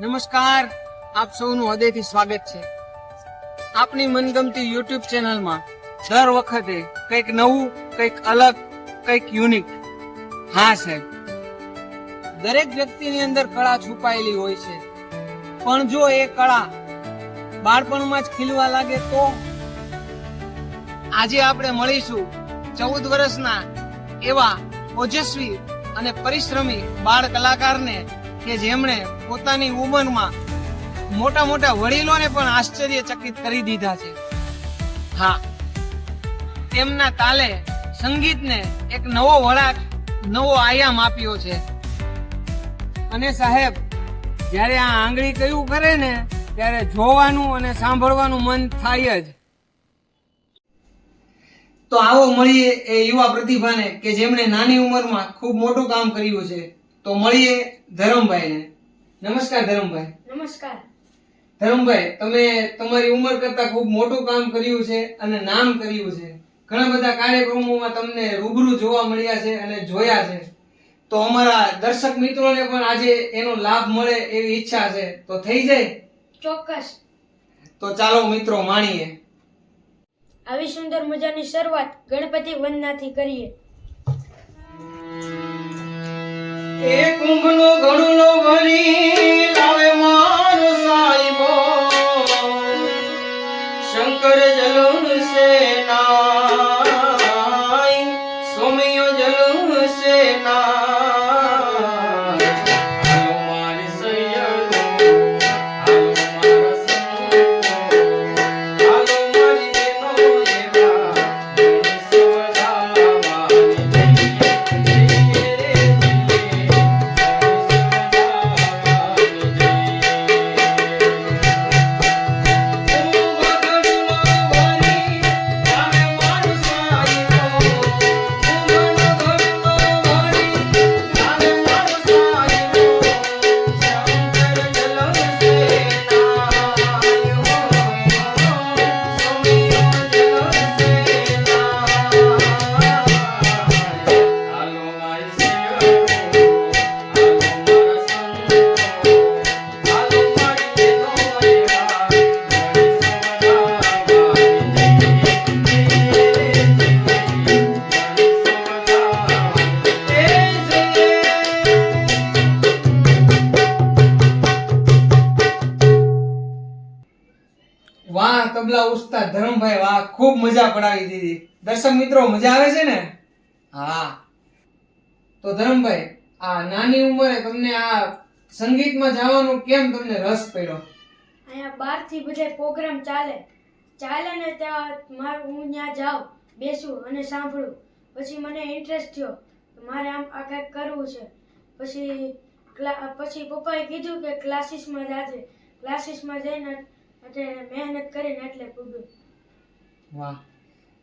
નમસ્કાર. આપ સૌનું હૃદયથી સ્વાગત છે. આપની મનગમતી યુટ્યુબ ચેનલમાં દર વખતે કંઈક નવું, કંઈક અલગ, કંઈક યુનિક. હા, સાહેબ. દરેક વ્યક્તિની અંદર કળા છુપાયેલી હોય છે. પણ જો એ કળા બાળપણમાં જ ખીલવા લાગે તો? આજે આપણે મળીશું ચૌદ વર્ષના એવા ઓજસ્વી અને પરિશ્રમી બાળ કલાકારને કે જેમણે પોતાની ઉંમરમાં મોટા મોટા વડીલોને પણ આશ્ચર્યચકિત કરી દીધા છે. હા, તેમના તાલે સંગીતને એક નવો વળાંક, નવો આયામ આપ્યો છે. અને સાહેબ, જ્યારે આ આંગળી કયું કરે ને, ત્યારે જોવાનું અને સાંભળવાનું મન થાય જ. તો આવો મળીએ એ યુવા પ્રતિભાને કે જેમણે નાની ઉંમરમાં ખૂબ મોટું કામ કર્યું છે. તો મળીએ ધરમભાઈને. નમસ્કાર ધરમભાઈ. નમસ્કાર. ધરમભાઈ તમે તમારી ઉંમર કરતા ખૂબ મોટું કામ કર્યું છે અને નામ કર્યું છે. ઘણા બધા કાર્યક્રમોમાં તમને રૂબરૂ જોવા મળ્યા છે અને જોયા છે. તો અમારા દર્શક મિત્રોને પણ આજે એનો લાભ મળે એવી ઈચ્છા છે. તો થઈ જાય? ચોક્કસ. તો ચાલો મિત્રો માણીએ. આવી સુંદર મજાની શરૂઆત ગણપતિ વંદનાથી કરીએ. એ કુંભનો ઘડુલો ભરી તબલા ઉસ્તાદ ધરમભાઈ, વાહ, ખૂબ મજા પડાવી દીધી. દર્શક મિત્રો, મજા આવે છે ને? હા. તો ધરમભાઈ, આ નાની ઉંમરે તમને આ સંગીતમાં જવાનું કેમ તમને રસ પડ્યો? અહીંયા બહારથી બધે પ્રોગ્રામ ચાલે. ચાલે ને ત્યાં મારું, હું ત્યાં જાઉં, બેસું અને સાંભળું. પછી મને ઇન્ટરેસ્ટ થયો મારે આમ આ કંઈક કરવું છે. પછી પછી પપ્પાએ કીધું કે ક્લાસીસમાં જાજે. ક્લાસીસમાં જઈને એટલે મહેનત કરીને એટલે પૂગ્યું વાહ.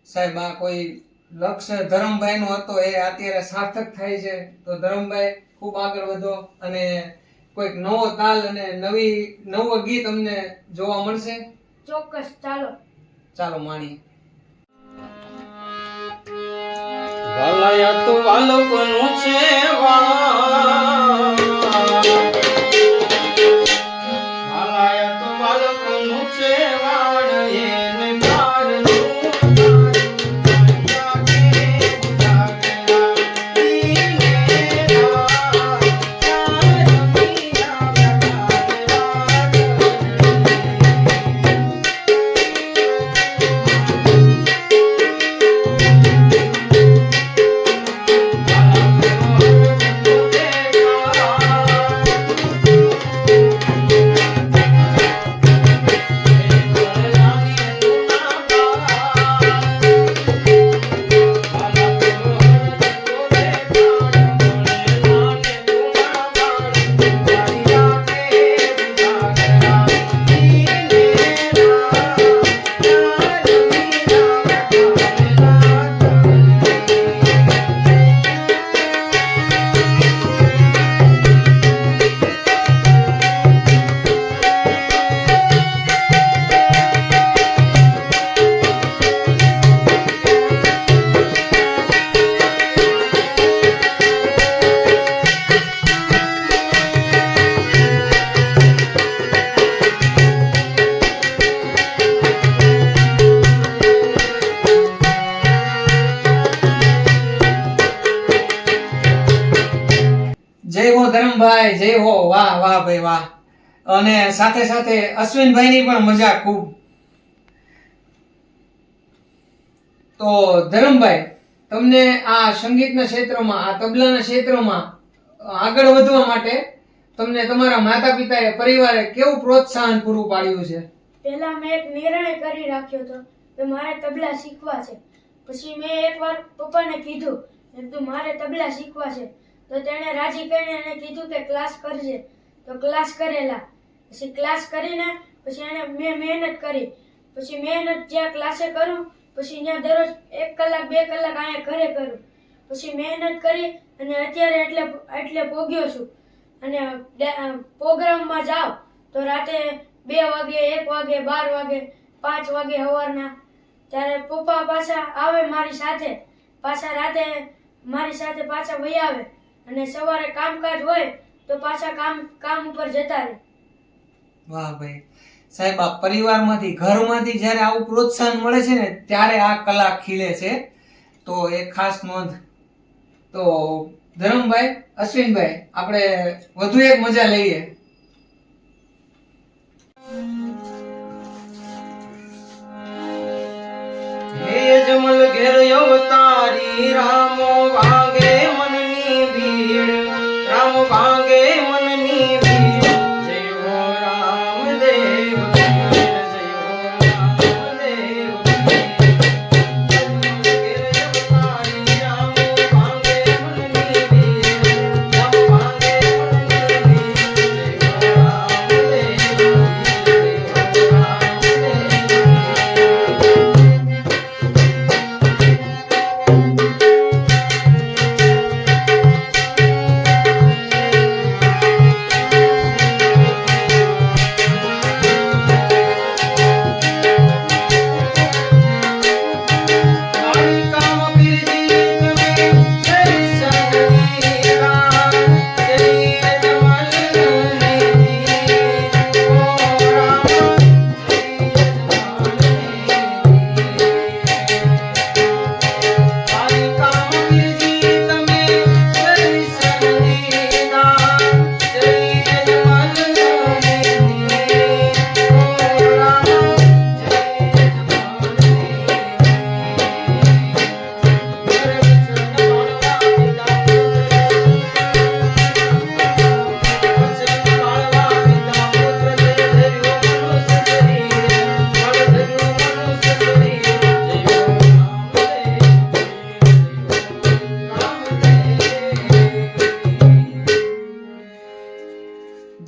સાહેબ આ કોઈ લક્ષ્ય ધરમભાઈ નો હતો એ અત્યારે સાર્થક થાય છે. તો ધરમભાઈ ખૂબ આગળ વધો અને કોઈક નવો તાલ અને નવી નવો ગીત અમને જોવા મળશે? ચોક્કસ ચાલો. ચાલો માણીએ વાલાયા તો વાલોકનું છે વાલાયા ભાઈ જય હો, વાહ વાહ ભાઈ, વાહ. અને સાથે સાથે અશ્વિનભાઈની પણ મજા ખૂબ. તો ધરમભાઈ, તમને આ સંગીતના ક્ષેત્રમાં, આ તબલાના ક્ષેત્રમાં આગળ વધવા માટે તમને તમારા માતા પિતાએ પરિવારે કેવું પ્રોત્સાહન પૂરું પાડ્યું છે? પહેલા મેં એક નિર્ણય કરી રાખ્યો હતો કે મારે તબલા શીખવા છે. પછી મેં એકવાર પપ્પાને કીધું કે મારે તબલા શીખવા છે. તો તેણે રાજી કરીને એને કીધું કે ક્લાસ કરજે. તો ક્લાસ કરેલા. પછી ક્લાસ કરીને પછી એને મેં મહેનત કરી. પછી મહેનત જ્યાં ક્લાસે કરું, પછી ત્યાં દરરોજ એક કલાક, બે કલાક અહીંયા ઘરે કરું. પછી મહેનત કરી અને અત્યારે એટલે એટલે પોગ્યો છું. અને પ્રોગ્રામમાં જાઓ. તો રાતે બે વાગે, એક વાગે, બાર વાગે, પાંચ વાગે સવારના. ત્યારે પપ્પા પાછા આવે મારી સાથે. પાછા રાતે મારી સાથે પાછા વહી આવે. અને સવારે કામકાજ હોય તો પાછા કામ કામ ઉપર જતા રહે. વાહ ભાઈ. સાહેબ આ પરિવારમાંથી ઘરમાંથી જ્યારે આવું પ્રોત્સાહન મળે છે ને ત્યારે આ કલા ખીલે છે. તો એ ખાસ નોંધ. તો ધરમભાઈ અશ્વિનભાઈ આપણે વધુ એક મજા લઈએ. હે જમલ ઘેર અવતારી રામો.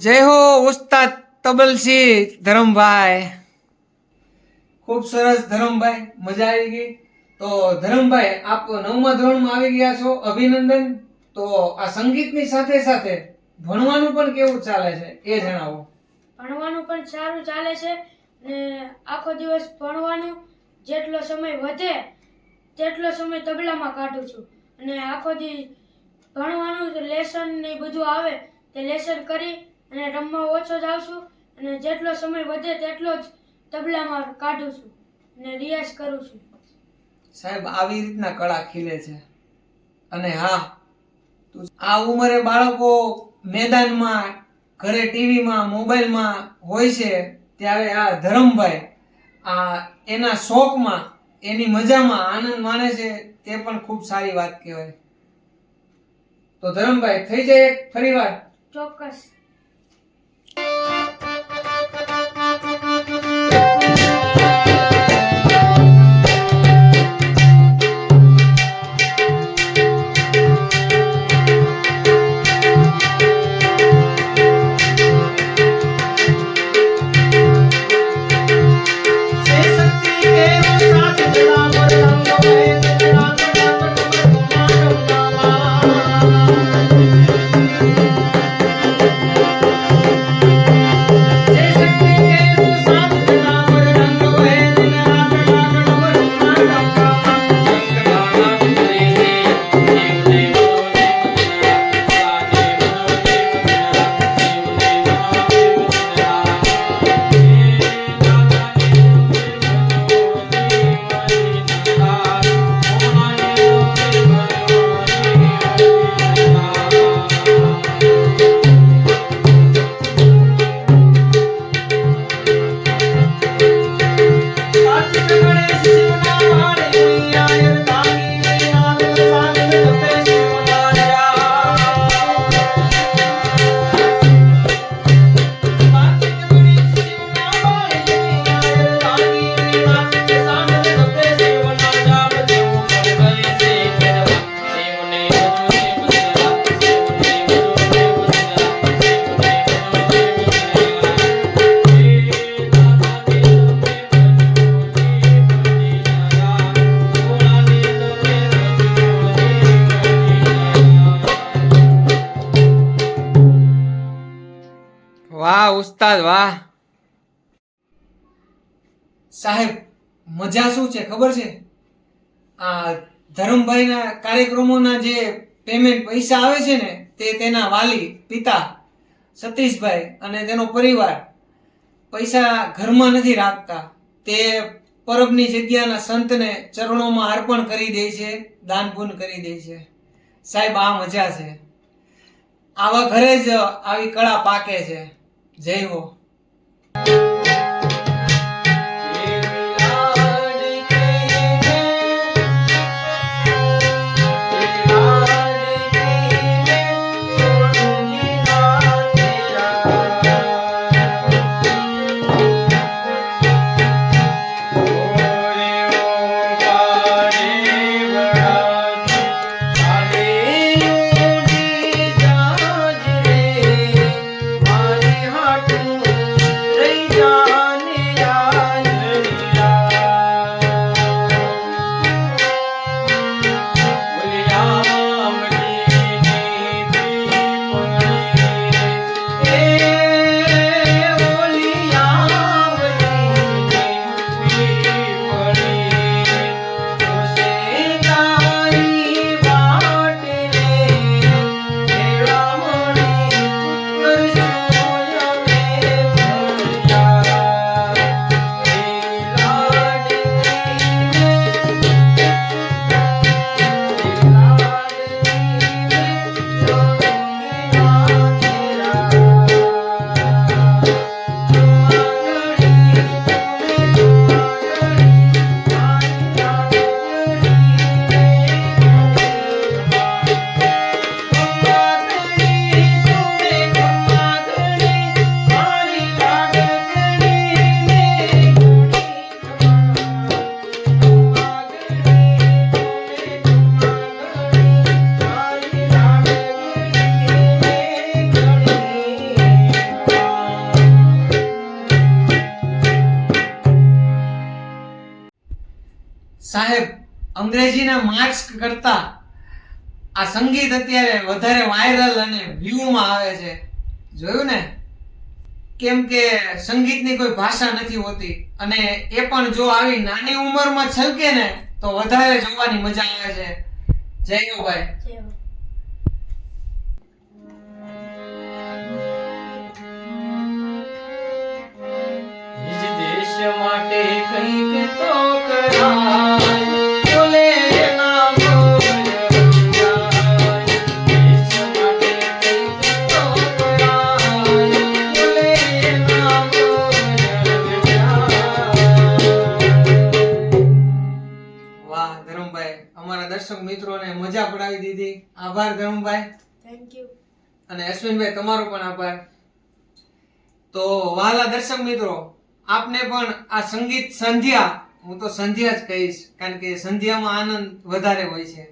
જય હો ઉસ્તાદ તબલસિંહ ધરમભાઈ. ખૂબ સરસ ધરમભાઈ, મજા આવી ગઈ. તો ધરમભાઈ, આપ નવમા ધોરણમાં આવી ગયા છો, અભિનંદન. તો આ સંગીતની સાથે સાથે ભણવાનું પણ કેવું ચાલે છે, એ જણાવો. ભણવાનું પણ સારું ચાલે છે અને આખો દિવસ ભણવાનું જેટલો સમય વધે તેટલો સમય તબલામાં કાઢું છું. અને આખો દી ભણવાનું લેસન ને બધું આવે તે લેસન કરી અને રમવા ઓછો જાઉં છું અને જેટલો સમય વધે તેટલો જ તબલામાં કાઢું છું અને રિયાઝ કરું છું. સાહેબ આવી રીતના કળા ખીલે છે. અને હા તું આ ઉંમરે બાળકો મેદાનમાં ઘરે ટીવીમાં મોબાઈલમાં હોય છે ત્યારે આ ધરમભાઈ આ એના શોખમાં એની મજામાં આનંદ માણે છે તે પણ ખૂબ સારી વાત કહેવાય. તો ધરમભાઈ થઈ જાય ફરી ફરીવાર? ચોક્કસ. Deus ઉસ્તાદ, વાહ. સાહેબ, મજા શું છે, ખબર છે? આ ધરમભાઈના કાર્યક્રમોના જે પેમેન્ટ પૈસા આવે છે ને, તે તેના વાલી, પિતા, સતીશભાઈ અને તેનો પરિવાર પૈસા ઘરમાં નથી રાખતા. તે પરબની જગ્યાના સંતને ચરણોમાં અર્પણ કરી દે છે, દાન પુન કરી દે છે. સાહેબ, આ મજા છે. આવા ઘરે જ આવી કળા પાકે છે. જય હો. સાહેબ, અંગ્રેજીના માર્ક્સ કરતા આ સંગીત અત્યારે વધારે વાયરલ અને વ્યૂમાં આવે છે. જોયું ને? કેમ કે સંગીતની કોઈ ભાષા નથી હોતી અને એ પણ જો આવી નાની ઉંમરમાં છલકે ને, તો વધારે જોવાની મજા આવે છે. જય ભાઈ મિત્રોને મજા પડાવી દીધી. આભાર ધર્મભાઈ. થેન્ક યુ અને અશ્વિનભાઈ તમારો પણ આભાર. તો વાલા દર્શક મિત્રો આપને પણ આ સંગીત સંધ્યા હું તો સંધ્યા જ કહીશ કારણ કે સંધ્યામાં આનંદ વધારે હોય છે.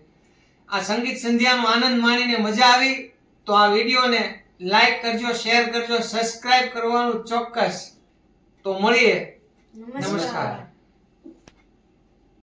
આ સંગીત સંધ્યાનો આનંદ માણીને મજા આવી તો આ વિડીયોને લાઈક કરજો શેર કરજો સબસ્ક્રાઇબ કરવાનું ચોક્કસ. તો મળીએ. નમસ્કાર.